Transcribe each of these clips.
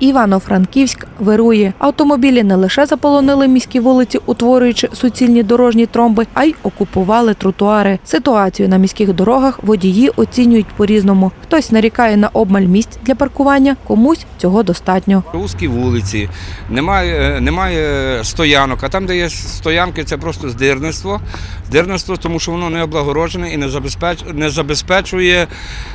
Івано-Франківськ вирує. Автомобілі не лише заполонили міські вулиці, утворюючи суцільні дорожні тромби, а й окупували тротуари. Ситуацію на міських дорогах водії оцінюють по-різному. Хтось нарікає на обмаль місць для паркування, комусь цього достатньо. Узькі вулиці, немає, немає стоянок, а там, де є стоянки, це просто здирництво. Здирництво, тому що воно не облагороджене і не забезпечує, не забезпечує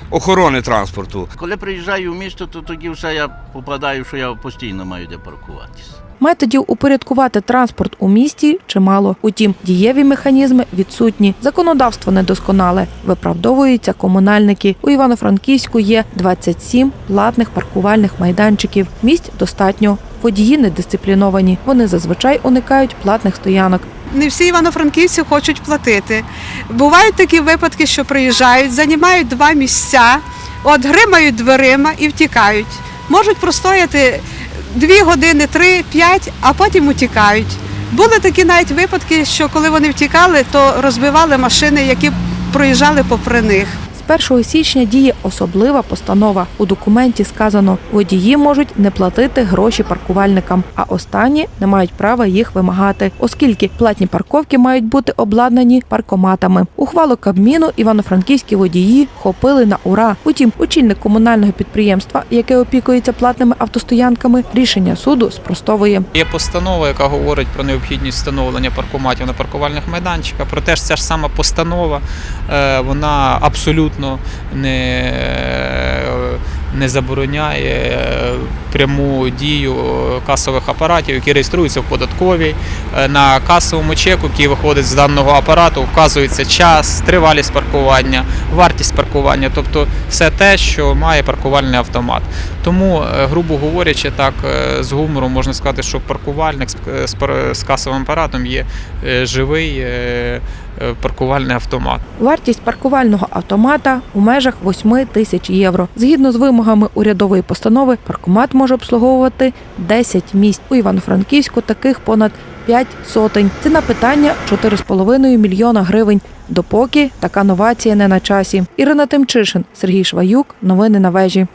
охорони транспорту. Коли приїжджаю в місто, то тоді все я попадаю, що я постійно маю де паркуватися. Методів упорядкувати транспорт у місті чимало. Утім, дієві механізми відсутні. Законодавство недосконале. Виправдовуються комунальники. У Івано-Франківську є 27 платних паркувальних майданчиків. Місць достатньо. Водії недисципліновані. Вони зазвичай уникають платних стоянок. Не всі івано-франківці хочуть платити. Бувають такі випадки, що приїжджають, займають два місця, от гримають дверима і втікають. Можуть простояти дві години, три, п'ять, а потім утікають. Були такі навіть випадки, що коли вони втікали, то розбивали машини, які проїжджали попри них. З 1 січня діє особлива постанова. У документі сказано, водії можуть не платити гроші паркувальникам, а останні не мають права їх вимагати, оскільки платні парковки мають бути обладнані паркоматами. Ухвалу Кабміну івано-франківські водії хопили на ура. Утім, очільник комунального підприємства, яке опікується платними автостоянками, рішення суду спростовує. Є постанова, яка говорить про необхідність встановлення паркоматів на паркувальних майданчиках. Проте ж ця ж сама постанова, е, вона абсолютно не, не забороняє е, пряму дію касових апаратів, які реєструються в податковій. Е, На касовому чеку, який виходить з даного апарату, вказується час, тривалість паркування, вартість паркування, тобто все те, що має паркувальний автомат. Тому, е, грубо говорячи, так з гумором можна сказати, що паркувальник з- касовим апаратом є живий паркувальний автомат. Вартість паркувального автомата у межах 8 тисяч євро. Згідно з вимогами урядової постанови, паркомат може обслуговувати 10 місць. У Івано-Франківську таких понад 5 сотень. Ціна питання 4,5 мільйона гривень. Допоки така новація не на часі. Ірина Тимчишин, Сергій Шваюк. Новини на вежі.